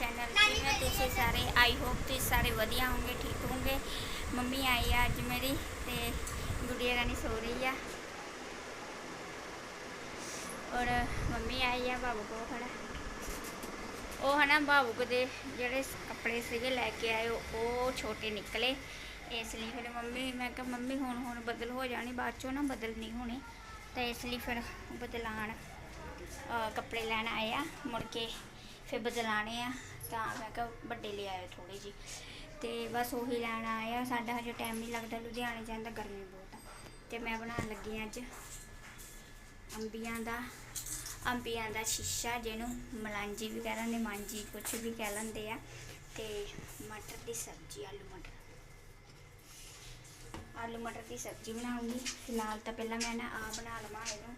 Channel ਕਿਵੇਂ ਤੁਸੀਂ ਸਾਰੇ ਆਈ ਹੋਪ ਤੁਸੀਂ ਸਾਰੇ ਵਧੀਆ ਹੋਵੋਗੇ, ਠੀਕ ਹੋਵੋਗੇ। ਮੰਮੀ ਆਈ ਆ ਅੱਜ ਮੇਰੀ ਤੇ ਗੁੜੀਆ ਰਾਣੀ ਸੋ ਰਹੀ ਆ। ਔਰ ਮੰਮੀ ਆਈ ਆ ਬਾਬੂ ਕੋ ਖੜਾ। ਉਹ ਹਨਾ ਬਾਬੂ ਦੇ ਜਿਹੜੇ ਕੱਪੜੇ ਸੀਗੇ ਲੈ ਕੇ ਆਏ, ਉਹ ਛੋਟੇ ਨਿਕਲੇ। ਇਸ ਲਈ ਫਿਰ ਮੰਮੀ, ਮੈਂ ਕਿਹਾ ਮੰਮੀ ਹੁਣ ਹੁਣ ਬਦਲ ਹੋ ਜਾਣੀ, ਬਾਅਦ ਚੋਂ ਨਾ ਬਦਲ ਨਹੀਂ ਹੋਣੀ। ਤਾਂ ਇਸ ਲਈ ਫਿਰ ਬਦਲਾਣ ਕੱਪੜੇ ਲੈਣ ਆਏ ਆ, ਮੁੜ ਕੇ ਫਿਰ ਬਦਲਾਣੇ ਆ, ਤਾਂ ਮੈਂ ਕਿਹਾ ਵੱਡੇ ਲੈ ਆਇਓ ਥੋੜੇ ਜੀ ਤੇ ਬਸ ਉਹੀ ਲੈਣ ਆਏ ਆ, ਸਾਡਾ ਹਜੇ ਟਾਈਮ ਨਹੀਂ ਲੱਗਦਾ, ਲੁਧਿਆਣੇ ਜਾਣ ਦਾ, ਗਰਮੀ ਬਹੁਤ ਆ। ਤੇ ਮੈਂ ਬਣਾਉਣ ਲੱਗੀ ਹਾਂ ਅੱਜ ਅੰਬੀਆਂ ਦਾ ਅੰਬੀਆਂ ਦਾ ਸ਼ੀਸ਼ਾ, ਜਿਹਨੂੰ ਮਲਾਂਜੀ ਵੀ ਕਹਿ ਲੈਂਦੇ, ਮਾਂਜੀ ਕੁਝ ਵੀ ਕਹਿ ਲੈਂਦੇ ਆ। ਤੇ ਮਟਰ ਦੀ ਸਬਜ਼ੀ, ਆਲੂ ਮਟਰ। ਆਲੂ ਮਟਰ ਦੀ ਸਬਜ਼ੀ ਬਣਾਉਂਗੀ। ਫਿਲਹਾਲ ਤਾਂ ਪਹਿਲਾਂ ਮੈਂ ਨਾ ਆ ਬਣਾ ਲਵਾਂ ਇਹਨੂੰ।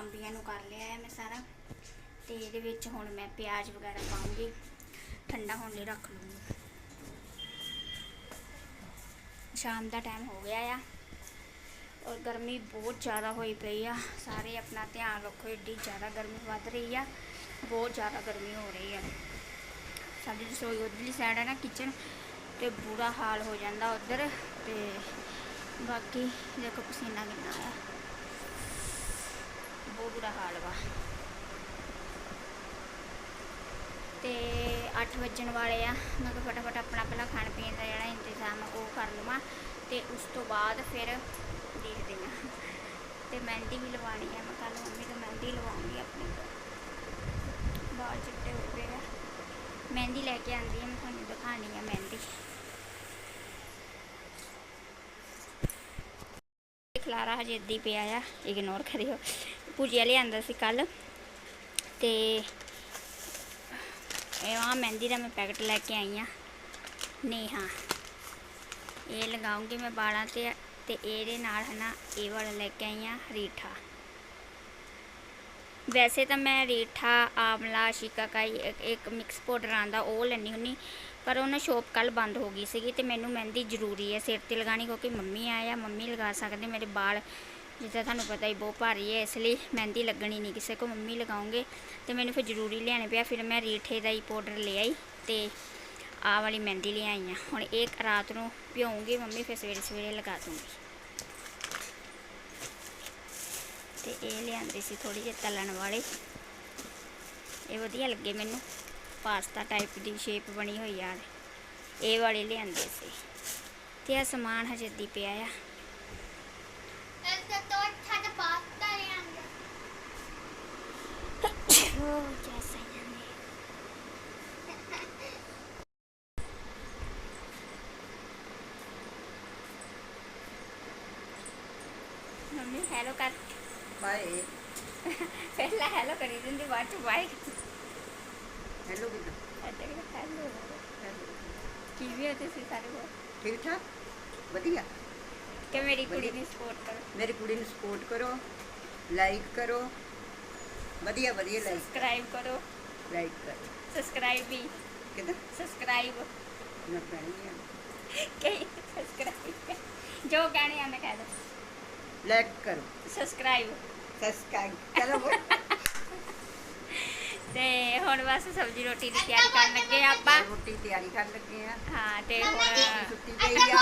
ਅੰਬੀਆਂ ਨੂੰ ਕਰ ਲਿਆ ਹੈ ਮੈਂ ਸਾਰਾ। ਤੇ ਇਹਦੇ ਵਿੱਚ ਹੁਣ ਮੈਂ ਪਿਆਜ਼ ਵਗੈਰਾ ਪਾਉਂਗੀ। ਠੰਡਾ ਹੋਣ ਲਈ ਰੱਖ ਲੂੰਗੀ। ਸ਼ਾਮ ਦਾ ਟਾਈਮ ਹੋ ਗਿਆ ਆ ਔਰ ਗਰਮੀ ਬਹੁਤ ਜ਼ਿਆਦਾ ਹੋਈ ਪਈ ਆ। ਸਾਰੇ ਆਪਣਾ ਧਿਆਨ ਰੱਖੋ, ਏਡੀ ਜ਼ਿਆਦਾ ਗਰਮੀ ਵੱਧ ਰਹੀ ਆ। ਬਹੁਤ ਜ਼ਿਆਦਾ ਗਰਮੀ ਹੋ ਰਹੀ ਆ। ਸਾਡੀ ਰਸੋਈ ਉਧਰਲੀ ਸਾਈਡ ਹੈ ਨਾ ਕਿਚਨ ਤੇ ਬੁਰਾ ਹਾਲ ਹੋ ਜਾਂਦਾ ਉਧਰ ਤੇ ਬਾਕੀ ਦੇਖੋ ਪਸੀਨਾ ਕਿੰਨਾ ਆ ਬਹੁਤ ਬੁਰਾ ਹਾਲ ਵਾ। ਤੇ 8 ਵੱਜਣ ਵਾਲੇ ਆ ਮੈਂ ਕਿਹਾ ਫਟਾਫਟ ਆਪਣਾ ਪਹਿਲਾਂ ਖਾਣ ਪੀਣ ਦਾ ਜਿਹੜਾ ਇੰਤਜ਼ਾਮ ਆ, ਉਹ ਕਰ ਲਵਾਂ ਤੇ ਉਸ ਤੋਂ ਬਾਅਦ ਫਿਰ ਦੇਖਦੇ ਹਾਂ ਤੇ ਮਹਿੰਦੀ ਵੀ ਲਵਾਉਣੀ ਹੈ ਮੈਂ ਕੱਲ ਮੰਮੀ ਤੋਂ ਮਹਿੰਦੀ ਲਵਾਉਂਗੀ ਆਪਣੀ ਬਾਲ ਚਿੱਟੇ ਹੋ ਗਏ ਆ। ਮਹਿੰਦੀ ਲੈ ਕੇ ਆਂਦੀ ਆ, ਮੈਂ ਤੁਹਾਨੂੰ ਦਿਖਾਣੀ ਆ ਮਹਿੰਦੀ। ਖਲਾਰਾ ਹਜੇ ਇੱਦਾਂ ਪਿਆ ਆ ਇਗਨੋਰ ਕਰਿਓ। ਭੁਜੀਆ ਲਿਆਂਦਾ ਸੀ ਕੱਲ ਤੇ ਇਹ ਆ ਮਹਿੰਦੀ ਦਾ ਮੈਂ ਪੈਕਟ ਲੈ ਕੇ ਆਈ ਆ ਨੇਹਾ, ਇਹ ਲਗਾਉਂਗੀ ਮੈਂ ਬਾਲਾਂ ਤੇ ਤੇ ਇਹਦੇ ਨਾਲ ਹਨਾ ਇਹ ਵਾਲਾ ਲੈ ਕੇ ਆਈ ਆ ਰੀਠਾ। ਵੈਸੇ ਤਾਂ ਮੈਂ ਰੀਠਾ, ਆਮਲਾ, ਸ਼ਿਕਾਕਾਈ, ਇੱਕ- ਇੱਕ ਮਿਕਸ ਪਾਊਡਰ ਆਂਦਾ ਉਹ ਲੈਣੀ ਹੁੰਨੀ ਪਰ ਉਹਨਾਂ ਸ਼ੋਪ ਕੱਲ ਬੰਦ ਹੋ ਗਈ ਸੀਗੀ ਤੇ ਮੈਨੂੰ ਮਹਿੰਦੀ ਜ਼ਰੂਰੀ ਹੈ ਸਿਰ ਤੇ ਲਗਾਣੀ ਕਿਉਂਕਿ ਮੰਮੀ ਆਇਆ, ਮੰਮੀ ਲਗਾ ਸਕਦੇ, ਮੇਰੇ ਵਾਲ ਜਿੱਦਾਂ ਤੁਹਾਨੂੰ ਪਤਾ ਹੀ ਬਹੁਤ ਭਾਰੀ ਹੈ, ਇਸ ਲਈ ਮਹਿੰਦੀ ਲੱਗਣੀ ਨਹੀਂ ਕਿਸੇ ਕੋ ਮੰਮੀ ਲਗਾਉਂਗੇ ਤੇ ਮੈਨੂੰ ਫਿਰ ਜ਼ਰੂਰੀ ਲਿਆਣੇ ਪਿਆ, ਫਿਰ ਮੈਂ ਰੀਠੇ ਦਾ ਹੀ ਪਾਊਡਰ ਲੈ ਆਈ ਤੇ ਆਹ ਵਾਲੀ ਮਹਿੰਦੀ ਲਿਆਈ ਆ ਹੁਣ ਇਹ ਰਾਤ ਨੂੰ ਭਿਉਂਗੀ ਮੰਮੀ, ਫਿਰ ਸਵੇਰੇ ਸਵੇਰੇ ਲਗਾ ਦੂੰਗੀ। ਤੇ ਇਹ ਲਿਆਂਦੇ ਸੀ ਥੋੜੀ ਜਿਹੀ ਤਲਣ ਵਾਲੇ। ਇਹ ਵਧੀਆ ਲੱਗੇ ਮੈਨੂੰ। ਪਾਸਤਾ ਟਾਈਪ ਦੀ ਸ਼ੇਪ ਬਣੀ ਹੋਈ ਆ। ਇਹ ਵਾਲੇ ਲਿਆਂਦੇ ਸੀ। ਤੇ ਆ ਸਮਾਨ ਹਜੇ ਦੀ ਪਿਆ ਆ। ਉਹ ਜੈਸਾ ਯਮੀ ਮੰਮੀ ਹੈਲੋ ਕਰ ਬਾਏ ਪਹਿਲਾਂ ਹੈਲੋ ਕਰੀ ਦਿੰਦੀ ਬਾਅਦ ਚ ਬਾਏ ਹੈਲੋ ਕਿੱਦਾਂ ਅੱਡੇ ਹੈਲੋ ਕੀ ਵੀ ਹੋ ਤੁਸੀਂ ਸਾਰੇ ਕੋਲ ਠੀਕ ਠਾਕ ਵਧੀਆ ਕਿ ਮੇਰੀ ਕੁੜੀ ਦੀ ਸਪੋਰਟ ਕਰੋ ਮੇਰੀ ਵਧੀਆ ਵਧੀਆ ਲਾਈਕ ਸਬਸਕ੍ਰਾਈਬ ਕਰੋ ਲਾਈਕ ਕਰੋ ਸਬਸਕ੍ਰਾਈਬ ਵੀ ਕਿਦਾਂ ਸਬਸਕ੍ਰਾਈਬ ਨਾ ਪੈਣੀ ਆ ਕਹੀ ਸਬਸਕ੍ਰਾਈਬ ਜੋ ਕਹਿਣੇ ਆਂਦਾ ਕਹਿ ਦੋ ਲਾਈਕ ਕਰੋ ਸਬਸਕ੍ਰਾਈਬ ਸਬਸਕ੍ਰਾਈਬ ਚਲੋ ਬੋਲ। ਤੇ ਹੁਣ ਬਸ ਸਬਜ਼ੀ ਰੋਟੀ ਦੀ ਤਿਆਰੀ ਕਰਨ ਲੱਗੇ ਆ ਆਪਾਂ ਰੋਟੀ ਤਿਆਰੀ ਕਰਨ ਲੱਗੇ ਆ ਹਾਂ ਤੇ ਹੁਣ ਛੁੱਟੀ ਪਈ ਆ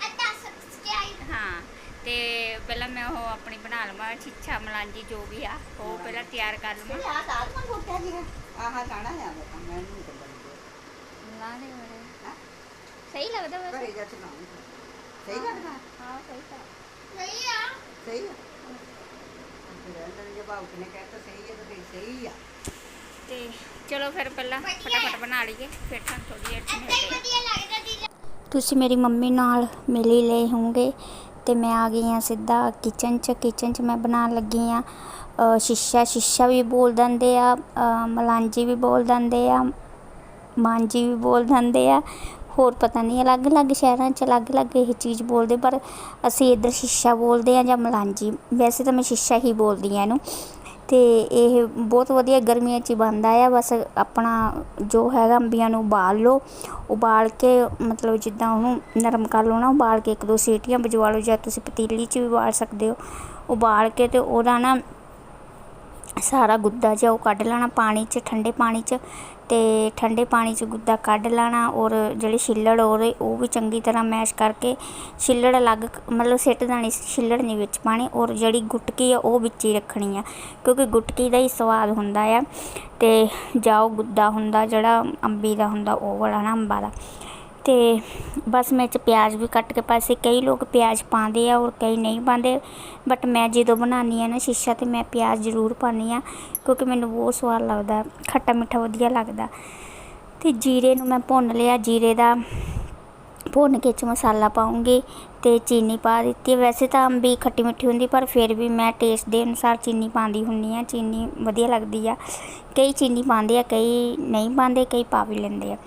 अच्छा सब्सक्राइब ਹਾਂ ਤੇ ਪਹਿਲਾਂ ਮੈਂ ਉਹ ਆਪਣੀ ਬਣਾ ਲਵਾਂ ਛਿੱਛਾ ਮਲਾਂਜੀ ਜੋ ਵੀ ਆ ਉਹ ਪਹਿਲਾਂ ਤਿਆਰ ਕਰ ਲਵਾਂ। ਆ ਸਾਥ ਮਨ ਜੀ ਆਹ ਗਾਣਾ ਹੈ ਉਹ ਮੈਂ ਨਹੀਂ ਕਰਦਾ। ਲਾ ਦੇ ਬੜੇ ਸਹੀ ਲੱਗਦਾ ਵੈਸੇ। ਘਰੇ ਜਾ ਚਲਾਉਂਗੀ ਸਹੀ ਲੱਗਦਾ? ਹਾਂ ਸਹੀ ਤਾਂ। ਸਹੀ ਆ। ਸਹੀ ਹੈ ਜੇ ਬਾਬੂ ਨੇ ਕਹਿਤਾ ਸਹੀ ਹੈ ਤਾਂ ਫਿਰ ਸਹੀ ਆ। ਤੇ ਚਲੋ ਫਿਰ ਪਹਿਲਾਂ ਫਟਾਫਟ ਬਣਾ ਲਈਏ ਫਿਰ ਤੁਹਾਨੂੰ ਥੋੜੀ ਜਿਹੀ ਮਿਲਦੇ ਆ। ਤੁਸੀਂ ਮੇਰੀ ਮੰਮੀ ਨਾਲ ਮਿਲ ਲਏ ਹੋਵੋਗੇ। ਤੇ ਮੈਂ ਆ ਗਈ ਹਾਂ ਸਿੱਧਾ ਕਿਚਨ 'ਚ ਕਿਚਨ 'ਚ ਮੈਂ ਬਣਾਉਣ ਲੱਗੀ ਆ ਸ਼ੀਸ਼ਾ ਸ਼ੀਸ਼ਾ ਵੀ ਬੋਲ ਦਿੰਦੇ ਆ ਅ, ਮਲਾਂਜੀ ਵੀ ਬੋਲ ਦਿੰਦੇ ਆ ਮਾਂਜੀ ਵੀ ਬੋਲ ਦਿੰਦੇ ਆ। ਹੋਰ ਪਤਾ ਨਹੀਂ ਅਲੱਗ-ਅਲੱਗ ਸ਼ਹਿਰਾਂ 'ਚ ਅਲੱਗ-ਅਲੱਗ ਇਹ ਚੀਜ਼ ਬੋਲਦੇ ਪਰ ਅਸੀਂ ਇੱਧਰ ਸ਼ੀਸ਼ਾ ਬੋਲਦੇ ਆ ਜਾਂ ਮਲਾਂਜੀ। ਵੈਸੇ ਤਾਂ ਮੈਂ ਸ਼ੀਸ਼ਾ ਹੀ ਬੋਲਦੀ ਆ ਇਹਨੂੰ। ਅਤੇ ਇਹ ਬਹੁਤ ਵਧੀਆ ਗਰਮੀਆਂ 'ਚ ਹੀ ਬਣਦਾ ਆ। ਬਸ ਆਪਣਾ ਜੋ ਹੈਗਾ ਅੰਬੀਆਂ ਨੂੰ ਉਬਾਲ ਲਓ। ਉਬਾਲ ਕੇ ਮਤਲਬ ਜਿੱਦਾਂ ਉਹਨੂੰ ਨਰਮ ਕਰ ਲਓ ਨਾ, ਉਬਾਲ ਕੇ ਇੱਕ ਦੋ ਸੀਟੀਆਂ ਵਜਵਾ ਲਓ ਜਾਂ ਤੁਸੀਂ ਪਤੀਲੀ 'ਚ ਵੀ ਉਬਾਲ ਸਕਦੇ ਹੋ। ਉਬਾਲ ਕੇ ਅਤੇ ਉਹਦਾ ਨਾ ਸਾਰਾ ਗੁੱਦਾ ਜਿਹਾ ਉਹ ਕੱਢ ਲੈਣਾ ਪਾਣੀ 'ਚ, ਠੰਡੇ ਪਾਣੀ 'ਚ ਤੇ ਠੰਡੇ ਪਾਣੀ 'ਚ ਗੁੱਦਾ ਕੱਢ ਲੈਣਾ ਔਰ ਜਿਹੜੇ ਛਿੱਲੜ ਉਹਦੇ ਉਹ ਵੀ ਚੰਗੀ ਤਰ੍ਹਾਂ ਮੈਸ਼ ਕਰਕੇ ਛਿੱਲੜ ਅਲੱਗ ਮਤਲਬ ਸਿੱਟ ਦੇਣੀ ਛਿੱਲੜ ਨਹੀਂ ਵਿੱਚ ਪਾਣੀ ਔਰ ਜਿਹੜੀ ਗੁਟਕੀ ਆ ਉਹ ਵਿੱਚ ਹੀ ਰੱਖਣੀ ਆ ਕਿਉਂਕਿ ਗੁਟਕੀ ਦਾ ਹੀ ਸਵਾਦ ਹੁੰਦਾ ਆ ਤੇ ਜਾਂ ਗੁੱਦਾ ਹੁੰਦਾ ਜਿਹੜਾ ਅੰਬੀ ਦਾ ਹੁੰਦਾ ਉਹ ਵਾਲਾ ਨਾ ਅੰਬਾਂ ਦਾ। ਤੇ ਬਸ ਮੈਂ 'ਚ ਪਿਆਜ਼ ਵੀ ਕੱਟ ਕੇ ਪਾਸੇ, ਕਈ ਲੋਕ ਪਿਆਜ਼ ਪਾਉਂਦੇ ਆ ਔਰ ਕਈ ਨਹੀਂ ਪਾਉਂਦੇ। ਬਟ ਮੈਂ ਜਦੋਂ ਬਣਾਉਂਦੀ ਆ ਨਾ ਸ਼ੀਸ਼ਾ ਤੇ ਮੈਂ ਪਿਆਜ਼ ਜ਼ਰੂਰ ਪਾਉਂਦੀ ਆ ਕਿਉਂਕਿ ਮੈਨੂੰ ਬਹੁਤ ਸਵਾਦ ਲੱਗਦਾ, ਖੱਟਾ ਮਿੱਠਾ ਵਧੀਆ ਲੱਗਦਾ। ਤੇ ਜੀਰੇ ਨੂੰ ਮੈਂ ਭੁੰਨ ਲਿਆ, ਜੀਰੇ ਦਾ ਭੁੰਨ ਕੇ 'ਚ ਮਸਾਲਾ ਪਾਉਂਗੇ ਤੇ ਚੀਨੀ ਪਾ ਦਿੱਤੀ ਹੈ। ਵੈਸੇ ਤਾਂ ਅੰਬੀ ਖੱਟੀ ਮਿੱਠੀ ਹੁੰਦੀ, ਪਰ ਫਿਰ ਵੀ ਮੈਂ ਟੇਸਟ ਦੇ ਅਨੁਸਾਰ ਚੀਨੀ ਪਾਉਂਦੀ ਹੁੰਦੀ ਆ ਚੀਨੀ ਵਧੀਆ ਲੱਗਦੀ ਆ। ਕਈ ਚੀਨੀ ਪਾਉਂਦੇ ਆ, ਕਈ ਨਹੀਂ ਪਾਉਂਦੇ, ਕਈ ਪਾ ਵੀ ਲੈਂਦੇ ਆ।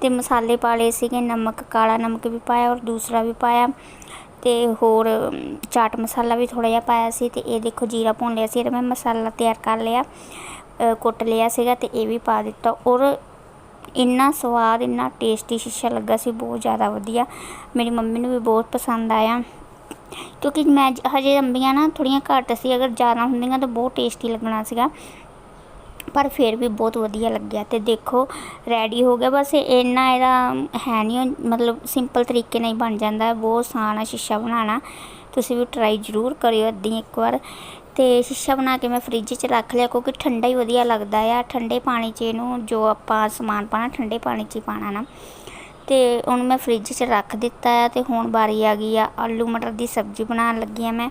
ਤੇ ਮਸਾਲੇ ਪਾ ਲਏ ਸੀਗੇ, ਨਮਕ, ਕਾਲਾ ਨਮਕ ਵੀ ਪਾਇਆ ਔਰ ਦੂਸਰਾ ਵੀ ਪਾਇਆ। ਤੇ ਹੋਰ ਚਾਟ ਮਸਾਲਾ ਵੀ ਥੋੜਾ ਜਿਹਾ ਪਾਇਆ ਸੀ ਤੇ ਇਹ ਦੇਖੋ ਜੀਰਾ ਭੁੰਨ ਲਿਆ ਸੀ ਇਹਦਾ ਮੈਂ ਮਸਾਲਾ ਤਿਆਰ ਕਰ ਲਿਆ ਕੁੱਟ ਲਿਆ ਸੀਗਾ ਤੇ ਇਹ ਵੀ ਪਾ ਦਿੱਤਾ। ਔਰ ਇੰਨਾ ਸਵਾਦ, ਇੰਨਾ ਟੇਸਟੀ ਸ਼ੀਸ਼ਾ ਲੱਗਾ ਸੀ, ਬਹੁਤ ਜ਼ਿਆਦਾ ਵਧੀਆ। ਮੇਰੀ ਮੰਮੀ ਨੂੰ ਵੀ ਬਹੁਤ ਪਸੰਦ ਆਇਆ। ਕਿਉਂਕਿ ਮੈਂ ਹਜੇ ਅੰਬੀਆਂ ਨਾ ਥੋੜੀਆਂ ਘੱਟ ਸੀ, ਅਗਰ ਜ਼ਿਆਦਾ ਹੁੰਦੀਆਂ ਤਾਂ ਬਹੁਤ ਟੇਸਟੀ ਲੱਗਣਾ ਸੀਗਾ। ਪਰ ਫਿਰ ਵੀ ਬਹੁਤ ਵਧੀਆ ਲੱਗਿਆ ਤੇ ਦੇਖੋ ਰੈਡੀ ਹੋ ਗਿਆ। ਬਸ ਇੰਨਾ ਇਹਦਾ ਹੈ ਨਹੀਂ ਮਤਲਬ ਸਿੰਪਲ ਤਰੀਕੇ ਨਾਲ ਹੀ ਬਣ ਜਾਂਦਾ। ਬਹੁਤ ਆਸਾਨ ਆ ਸ਼ੀਸ਼ਾ ਬਣਾਉਣਾ। ਤੁਸੀਂ ਵੀ ਟਰਾਈ ਜ਼ਰੂਰ ਕਰਿਓ ਇੱਦਾਂ ਇੱਕ ਵਾਰ। ਤੇ ਸ਼ੀਸ਼ਾ ਬਣਾ ਕੇ ਮੈਂ ਫ੍ਰਿਜ 'ਚ ਰੱਖ ਲਿਆ ਕਿਉਂਕਿ ਠੰਡਾ ਹੀ ਵਧੀਆ ਲੱਗਦਾ ਆ। ਠੰਡੇ ਪਾਣੀ 'ਚ ਇਹਨੂੰ ਜੋ ਆਪਾਂ ਸਮਾਨ ਪਾਣਾ ਠੰਡੇ ਪਾਣੀ 'ਚ ਹੀ ਪਾਣਾ ਨਾ। ਤੇ ਉਹਨੂੰ ਮੈਂ ਫ੍ਰਿਜ 'ਚ ਰੱਖ ਦਿੱਤਾ ਆ ਤੇ ਹੁਣ ਵਾਰੀ ਆ ਗਈ ਆ, ਆਲੂ ਮਟਰ ਦੀ ਸਬਜ਼ੀ ਬਣਾਉਣ ਲੱਗੀ ਆ ਮੈਂ।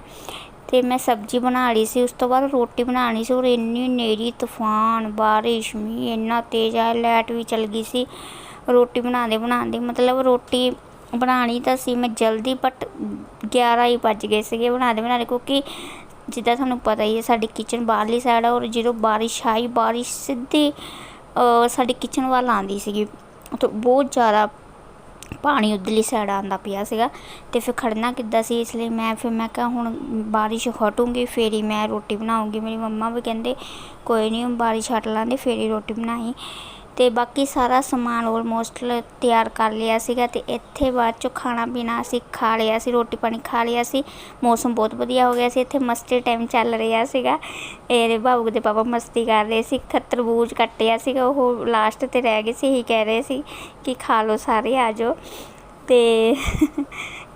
ਤੇ ਮੈਂ ਸਬਜ਼ੀ ਬਣਾ ਲਈ ਸੀ, ਉਸ ਤੋਂ ਬਾਅਦ ਰੋਟੀ ਬਣਾਉਣੀ ਸੀ ਔਰ ਇੰਨੀ ਹਨੇਰੀ ਤੂਫਾਨ, ਬਾਰਿਸ਼, ਮੀਂਹ ਇੰਨਾ ਤੇਜ਼ ਆ ਲਾਈਟ ਵੀ ਚਲ ਗਈ ਸੀ। ਰੋਟੀ ਬਣਾਉਂਦੇ ਬਣਾਉਂਦੇ ਮਤਲਬ ਰੋਟੀ ਬਣਾਉਣੀ ਤਾਂ ਸੀ ਮੈਂ ਜਲਦੀ ਬਟ 11 ਹੀ ਵੱਜ ਗਏ ਸੀਗੇ ਬਣਾਦੇ ਬਣਾਦੇ ਕਿਉਂਕਿ ਜਿੱਦਾਂ ਤੁਹਾਨੂੰ ਪਤਾ ਹੀ ਹੈ ਸਾਡੀ ਕਿਚਨ ਬਾਹਰਲੀ ਸਾਈਡ ਆ ਔਰ ਜਦੋਂ ਬਾਰਿਸ਼ ਆਈ ਬਾਰਿਸ਼ ਸਿੱਧੀ ਅ, ਸਾਡੀ ਕਿਚਨ ਵੱਲ ਆਉਂਦੀ ਸੀਗੀ। ਤੇ ਬਹੁਤ ਜ਼ਿਆਦਾ ਪਾਣੀ ਉਧਰਲੀ ਸਾਈਡ ਆਉਂਦਾ ਪਿਆ ਸੀਗਾ ਤੇ ਫਿਰ ਖੜਨਾ ਕਿੱਦਾਂ ਸੀ ਇਸ ਲਈ ਮੈਂ ਫਿਰ ਮੈਂ ਕਿਹਾ ਹੁਣ ਬਾਰਿਸ਼ ਹਟੂਗੀ ਫੇਰ ਹੀ ਮੈਂ ਰੋਟੀ ਬਣਾਉਂਗੀ ਮੇਰੀ ਮੰਮਾ ਵੀ ਕਹਿੰਦੇ ਕੋਈ ਨਹੀਂ ਬਾਰਿਸ਼ ਹਟ ਲਾਂਦੇ ਫੇਰ ਹੀ ਰੋਟੀ ਬਣਾਈ। ਅਤੇ ਬਾਕੀ ਸਾਰਾ ਸਮਾਨ ਆਲਮੋਸਟ ਤਿਆਰ ਕਰ ਲਿਆ ਸੀਗਾ ਅਤੇ ਇੱਥੇ ਬਾਅਦ ਚੋਂ ਖਾਣਾ ਪੀਣਾ ਅਸੀਂ ਖਾ ਲਿਆ ਸੀ, ਰੋਟੀ ਪਾਣੀ ਖਾ ਲਿਆ ਸੀ। ਮੌਸਮ ਬਹੁਤ ਵਧੀਆ ਹੋ ਗਿਆ ਸੀ, ਇੱਥੇ ਮਸਤੀ ਟਾਈਮ ਚੱਲ ਰਿਹਾ ਸੀਗਾ। ਇਹਦੇ ਬਾਬੂ ਦੇ ਪਾਪਾ ਮਸਤੀ ਕਰ ਰਹੇ ਸੀ, ਇੱਕ ਤਰਬੂਜ ਕੱਟਿਆ ਸੀਗਾ, ਉਹ ਲਾਸਟ ਤੇ ਰਹਿ ਗਏ ਸੀ, ਇਹੀ ਕਹਿ ਰਹੇ ਸੀ ਕਿ ਖਾ ਲਓ ਸਾਰੇ, ਆ ਜਾਓ। ਅਤੇ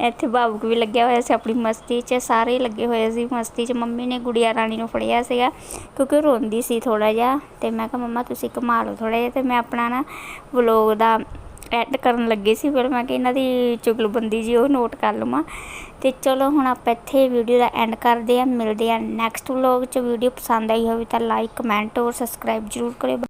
ਇੱਥੇ ਭਾਵੁਕ ਵੀ ਲੱਗਿਆ ਹੋਇਆ ਸੀ, ਆਪਣੀ ਮਸਤੀ 'ਚ ਸਾਰੇ ਲੱਗੇ ਹੋਏ ਸੀ, ਮਸਤੀ 'ਚ ਮੰਮੀ ਨੇ ਗੁੜੀਆ ਰਾਣੀ ਨੂੰ ਫੜਿਆ ਸੀਗਾ ਕਿਉਂਕਿ ਉਹ ਰੋਂਦੀ ਸੀ ਥੋੜਾ ਜਿਹਾ ਤੇ ਮੈਂ ਕਿਹਾ, ਮੰਮਾ, ਤੁਸੀਂ ਘੁਮਾ ਲਓ ਥੋੜਾ ਜਿਹਾ। ਤੇ ਮੈਂ ਆਪਣਾ ਨਾ ਵਲੋਗ ਦਾ ਐਡ ਕਰਨ ਲੱਗੀ ਸੀ, ਫਿਰ ਮੈਂ ਕਿ ਇਹਨਾਂ ਦੀ ਚੁਗਲਬੰਦੀ ਜੀ, ਉਹ ਨੋਟ ਕਰ ਲਵਾਂ ਤੇ ਚਲੋ, ਹੁਣ ਆਪਾਂ ਇੱਥੇ ਵੀਡੀਓ ਦਾ ਐਂਡ ਕਰਦੇ ਆ ਮਿਲਦੇ ਆ ਨੈਕਸਟ ਵਲੋਗ 'ਚ। ਵੀਡੀਓ ਪਸੰਦ ਆਈ ਹੋਵੇ ਤਾਂ ਲਾਈਕ ਕਮੈਂਟ ਔਰ ਸਬਸਕ੍ਰਾਈਬ ਜ਼ਰੂਰ ਕਰਿਓ।